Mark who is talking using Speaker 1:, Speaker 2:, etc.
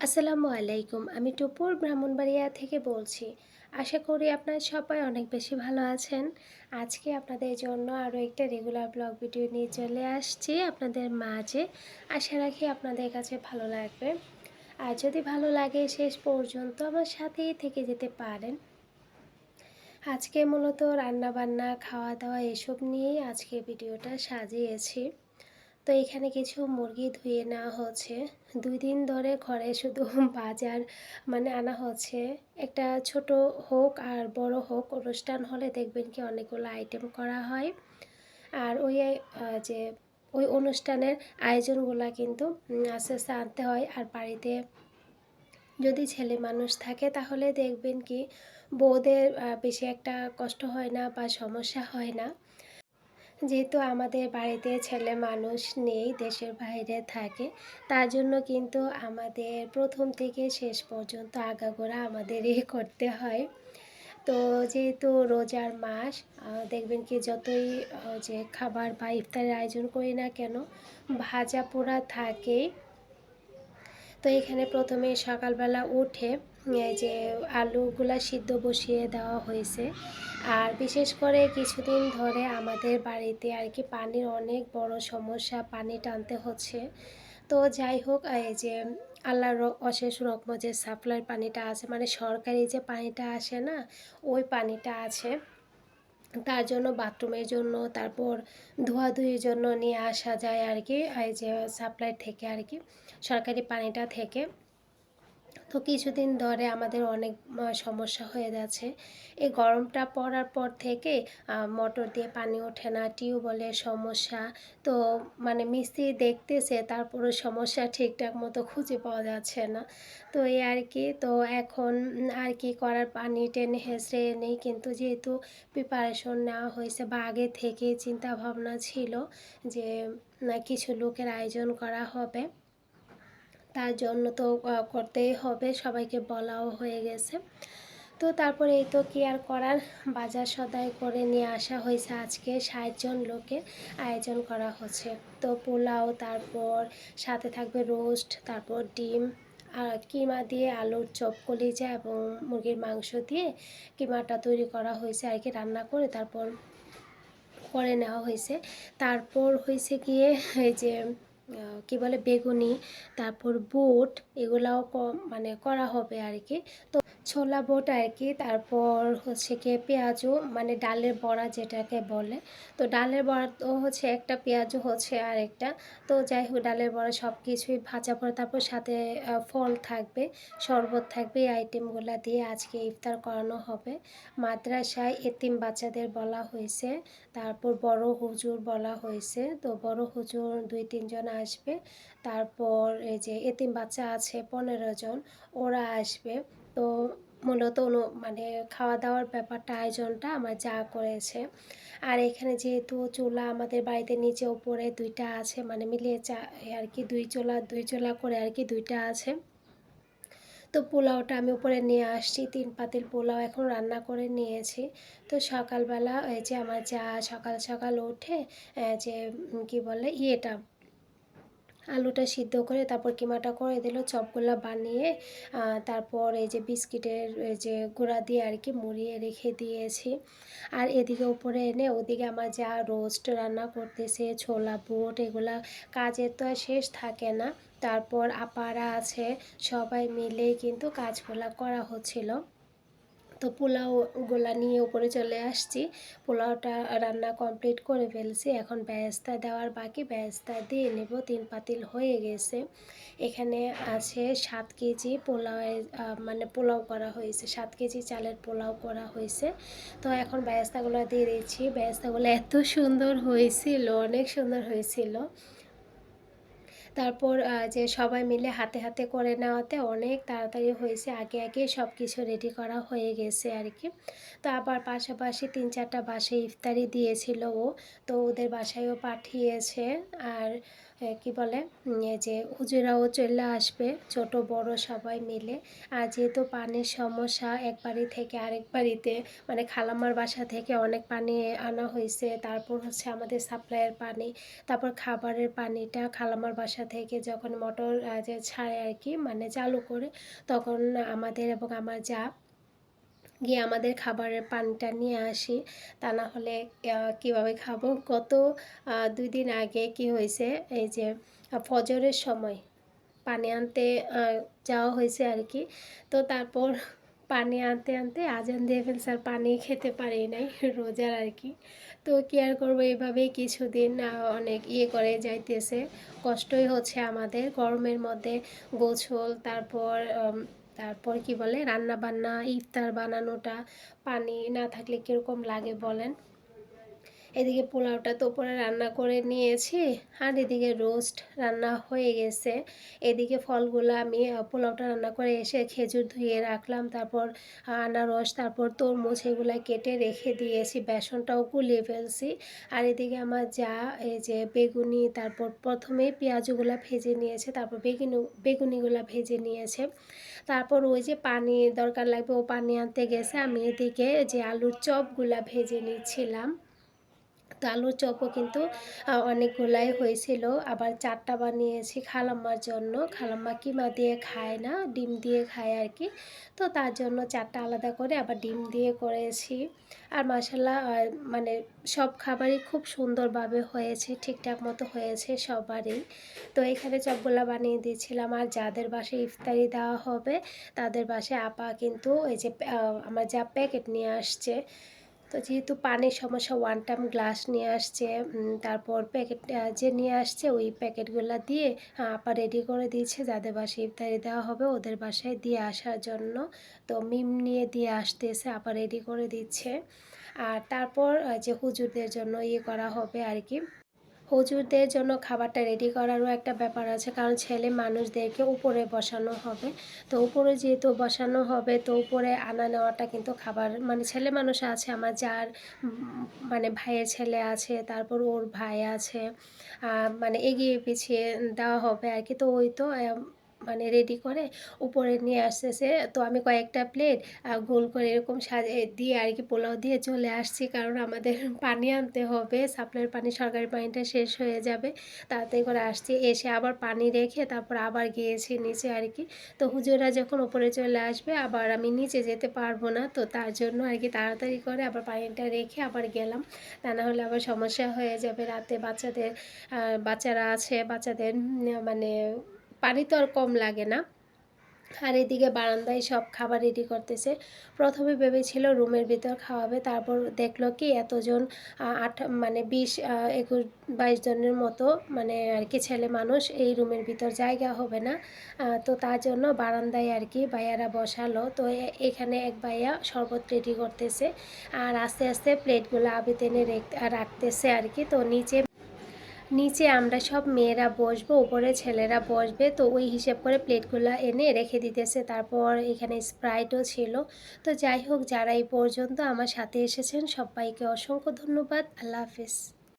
Speaker 1: আসসালামু আলাইকুম, আমি টুপুর ব্রাহ্মণবাড়িয়া থেকে বলছি। আশা করি আপনারা সবাই অনেক বেশি ভালো আছেন। আজকে আপনাদের জন্য আরও একটা রেগুলার ব্লগ ভিডিও নিয়ে চলে আসছি আপনাদের মাঝে। আশা রাখি আপনাদের কাছে ভালো লাগবে। আর যদি ভালো লাগে শেষ পর্যন্ত আমার সাথেই থেকে যেতে পারেন। আজকে মূলত রান্না বান্না খাওয়া দাওয়া এসব নিয়েই আজকে ভিডিওটা সাজিয়েছি। তো এখানে কিছু মুরগি ধুয়ে নেওয়া হচ্ছে। দুই দিন ধরে ঘরে শুধু বাজার মানে আনা হচ্ছে। একটা ছোট হোক আর বড় হোক অনুষ্ঠান হলে দেখবেন কি অনেকগুলো আইটেম করা হয়। আর ওই যে ওই অনুষ্ঠানের আয়োজনগুলো কিন্তু আস্তে আস্তে আনতে হয়। আর বাড়িতে যদি ছেলে মানুষ থাকে তাহলে দেখবেন কি বউদের বেশি একটা কষ্ট হয় না বা সমস্যা হয় না। যেহেতু আমাদের বাড়িতে ছেলে মানুষ নেই, দেশের বাইরে থাকে, তার জন্য কিন্তু আমাদের প্রথম থেকে শেষ পর্যন্ত আগাগোড়া আমাদেরই করতে হয়। তো যেহেতু রোজার মাস দেখবেন কি যতই যে খাবার বা ইফতারের আয়োজন করি না কেন, ভাজা পোড়া থাকেই। তো এখানে প্রথমে সকালবেলা উঠে যে আলুগুলা সিদ্ধ বসিয়ে দেওয়া হয়েছে। আর বিশেষ করে কিছুদিন ধরে আমাদের বাড়িতে আর কি পানির অনেক বড় সমস্যা, পানি টানতে হচ্ছে। তো যাই হোক এই যে আল্লাহর অশেষ রকম যে সাপ্লাই পানিটা আছে মানে সরকারি যে পানিটা আসে না, ওই পানিটা আছে। তার জন্য বাথরুমের জন্য, তারপর ধোয়াধুয়ির জন্য নিয়ে আসা যায় আর কি, এই যে সাপ্লাই থেকে আর কি, সরকারি পানিটা থেকে। তো কিছুদিন ধরে আমাদের অনেক সমস্যা হয়ে যাচ্ছে। এই গরমটা পড়ার পর থেকে মোটর দিয়ে পানি ওঠে না, টিউবওয়েলের সমস্যা। তো মানে মিস্ত্রি দেখতেছে তারপরে সমস্যা ঠিকঠাক মতো খুঁজে পাওয়া যাচ্ছে না। তো এই আর কি, তো এখন আর কি করার, পানি টেনে হেসড়ে নেই। কিন্তু যেহেতু প্রিপারেশন নেওয়া হয়েছে বা আগে থেকে চিন্তা ভাবনা ছিল যে কিছু লোকের আয়োজন করা হবে। তার জন্য তো করতেই হবে, সবাইকে বলাও হয়ে গেছে। তো তারপরে এই তো কি আর করার? বাজার সদাই করে নিয়ে আসা হয়েছে আজকে ষাটজন লোকে আয়োজন করা হচ্ছে। তো পোলাও, তারপর সাথে থাকবে রোস্ট, তারপর ডিম আর কিমা দিয়ে আলুর চপ কলিজা এবং মুরগির মাংস দিয়ে কিমাটা তৈরি করা হয়েছে আর কি, রান্না করে তারপর করে নেওয়া হয়েছে। তারপর হয়েছে গিয়ে এই যে কি বলে বেগুনি তারপর বুট এগুলাও মানে করা হবে আর কি তো ছোলা বোট আর কি, তারপর হচ্ছে কি পেঁয়াজও মানে ডালের বড়া যেটাকে বলে। তো ডালের বড়া তো হচ্ছে একটা পেঁয়াজও হচ্ছে আর একটা তো যাই হোক, ডালের বড়া সব কিছুই ভাজা পড়ে তারপর সাথে ফল থাকবে, শরবত থাকবে, এই আইটেমগুলো দিয়ে আজকে ইফতার করানো হবে। মাদ্রাসায় এতিম বাচ্চাদের বলা হয়েছে, তারপর বড় হুজুর বলা হয়েছে। তো বড় হুজুর দুই, তিনজন আসবে, তারপর এই যে এতিম বাচ্চা আছে পনেরো জন, ওরা আসবে। তো মূলত মানে খাওয়া দাওয়ার ব্যাপারটা, আয়োজনটা আমার যা করেছে। আর এখানে যেহেতু চুলা আমাদের বাড়িতে নিচে উপরে দুইটা আছে মানে মিলিয়ে চা আর কি দুই চোলা দুই চোলা করে আর কি দুইটা আছে। তো পোলাওটা আমি উপরে নিয়ে আসছি, তিন পাতিল পোলাও এখন রান্না করে নিয়েছি। তো সকালবেলা যে আমার যা সকাল সকাল উঠে যে কি বলে, ইয়েটা আলুটা সিদ্ধ করে তারপর কিমাটা করে দিল, চপগুলো বানিয়ে তারপর এই যে বিস্কিটের যে গুঁড়া দিয়ে আর কি মুড়িয়ে রেখে দিয়েছি। আর এদিকে উপরে এনে ওদিকে আমার যা রোস্ট রান্না করতেছে, ছোলা, বুট, এগুলা কাজের তো আর শেষ থাকে না। তারপর আপারা আছে, সবাই মিলেই কিন্তু কাজগুলা করা হচ্ছিল। তো পোলাওগুলা নিয়ে উপরে চলে আসছি। পোলাওটা রান্না কমপ্লিট করে ফেলছি। এখন ব্যস্তা দেওয়ার বাকি। ব্যস্তা দিয়ে নেব, তিন পাতিল হয়ে গেছে। এখানে আছে সাত কেজি পোলাওয়ের মানে পোলাও করা হয়েছে। সাত কেজি চালের পোলাও করা হয়েছে। তো এখন ব্যস্তাগুলো দিয়ে দিচ্ছি। ব্যস্তাগুলো এত সুন্দর হয়েছিল, অনেক সুন্দর হয়েছিল। তারপর যে সবাই মিলে হাতে হাতে করে নেওয়াতে অনেক তাড়াতাড়ি হয়েছে। আগে আগে সব কিছু রেডি করা হয়ে গেছে আর কি তো আবার পাশাপাশি তিন চারটা বাসায় ইফতারি দিয়েছিল ও। তো ওদের বাসায়ও পাঠিয়েছে। আর কি বলে যে হুজুরাও চলে আসবে, ছোট, বড় সবাই মিলে। আর যেহেতু পানির সমস্যা, এক বাড়ি থেকে আরেক বাড়িতে মানে খালামার বাসা থেকে অনেক পানি আনা হয়েছে। তারপর হচ্ছে আমাদের সাপ্লাইয়ের পানি, তারপর খাবারের পানিটা খালামার বাসা থেকে যখন মোটর যে ছাড়ে আর কি মানে চালু করে, তখন আমাদের এবং আমার যা গিয়ে আমাদের খাবারের পানিটা নিয়ে আসি। তা না হলে কীভাবে খাব? গত দুই দিন আগে কি হয়েছে, এই যে, ফজরের সময় পানি আনতে যাওয়া হয়েছে আর কি। তো তারপর পানি আনতে আনতে আজান দিয়ে ফেলছে আর পানি খেতে পারি নাই, রোজার আর কি। তো কি আর করব? এইভাবেই কিছুদিন অনেক ইয়ে করে যাইতেছে। কষ্টই হচ্ছে আমাদের, গরমের মধ্যে গোছল তারপর তারপর কি বলে রান্না বান্না ইফতার বানানোটা, পানি না থাকলে কীরকম লাগে বলেন। এদিকে পোলাওটা তো উপরে রান্না করে নিয়েছি, আর এদিকে রোস্ট রান্না হয়ে গেছে। এদিকে ফলগুলো আমি পোলাওটা রান্না করে এসে খেজুর ধুয়ে রাখলাম, তারপর আনারস, তারপর তরমুজ এগুলো কেটে রেখে দিয়েছি, বেসনটাও গুলিয়ে ফেলছি। আর এদিকে আমার যা, এই যে বেগুনি, তারপর প্রথমে পেঁয়াজগুলো ভেজে নিয়েছে, তারপর বেগুনি, বেগুনিগুলো ভেজে নিয়েছে। তারপর ওই যে পানি দরকার লাগবে, ও পানি আনতে গেছে। আমি এদিকে যে আলুর চপগুলা ভেজে নিচ্ছিলাম। তো আলুর চপও কিন্তু অনেকগুলাই হয়েছিল। আবার চারটা বানিয়েছি খালাম্মার জন্য। খালাম্মা কিমা দিয়ে খায় না, ডিম দিয়ে খায় আর কি তো তার জন্য চারটা আলাদা করে আবার ডিম দিয়ে করেছি। আর মশালা মানে সব খাবারই খুব সুন্দরভাবে হয়েছে, ঠিকঠাক মতো হয়েছে সবারই। তো এখানে চপগুলা বানিয়ে দিয়েছিলাম। আর যাদের বাসায় ইফতারি দেওয়া হবে, তাদের বাসায় আপা কিন্তু এই যে আমার যা প্যাকেট নিয়ে আসছে তো যেহেতু পানির সমস্যা ওয়ান টাইম গ্লাস নিয়ে আসছে তারপর প্যাকেট যে নিয়ে আসছে, ওই প্যাকেটগুলো দিয়ে আপা রেডি করে দিয়েছে যাদের বাসায় ইফতারি দেওয়া হবে ওদের বাসায় দিয়ে আসার জন্য। তো মিম নিয়ে দিয়ে আসতেছে আপা রেডি করে দিচ্ছে। আর তারপর যে হুজুরদের জন্য ইয়ে করা হবে আর কি হুজুরদের জন্য খাবারটা রেডি করারও একটা ব্যাপার আছে। কারণ ছেলে মানুষদেরকে উপরে বসানো হবে। তো উপরে যেহেতু বসানো হবে, তো উপরে আনা নেওয়াটা কিন্তু খাবার মানে ছেলে মানুষ আছে, আমার যার মানে ভাইয়ের ছেলে আছে, তারপর ওর ভাই আছে মানে এগিয়ে পিছিয়ে দেওয়া হবে আর কি। তো ওই তো মানে রেডি করে উপরে নিয়ে আসতেছে। তো আমি কয়েকটা প্লেট গোল করে এরকম সাজিয়ে দিয়ে আর কি পোলাও দিয়ে চলে আসছি। কারণ আমাদের পানি আনতে হবে। সাপ্লাইয়ের পানি সরকারি পানিটা শেষ হয়ে যাবে। তাড়াতাড়ি করে আসছি। এসে আবার পানি রেখে তারপর আবার গিয়েছি নিচে আর কি। তো হুজুরা যখন উপরে চলে আসবে, আবার আমি নিচে যেতে পারব না। তো তার জন্য আর কি তাড়াতাড়ি করে আবার পানিটা রেখে আবার গেলাম। তা না হলে আবার সমস্যা হয়ে যাবে রাতে। বাচ্চাদের বাচ্চারা আছে, বাচ্চাদের মানে পানি তো আর কম লাগে না। আর এদিকে বারান্দায় সব খাবার রেডি করতেছে। প্রথমে ভেবেছিল রুমের ভিতর খাওয়াবে, তারপর দেখল কি এতজন আট মানে বিশ একুশ, বাইশ জনের মতো মানে আর কি ছেলে মানুষ এই রুমের ভিতর জায়গা হবে না। তো তার জন্য বারান্দায় আর কি ভাইয়ারা বসালো। তো এখানে এক ভাইয়া শরবত রেডি করতেছে। আর আস্তে আস্তে প্লেটগুলো আবিতে এনে রেখ- রাখতেছে আর কি। তো নিচে নিচে আমরা সব মেয়েরা বসবো, ওপরে ছেলেরা বসবে। তো ওই হিসেব করে প্লেটগুলো এনে রেখে দিতেছে। তারপর এখানে স্প্রাইটও ছিল। তো যাই হোক, যারা এই পর্যন্ত আমার সাথে এসেছেন, সবাইকে অসংখ্য ধন্যবাদ। আল্লাহ হাফিজ।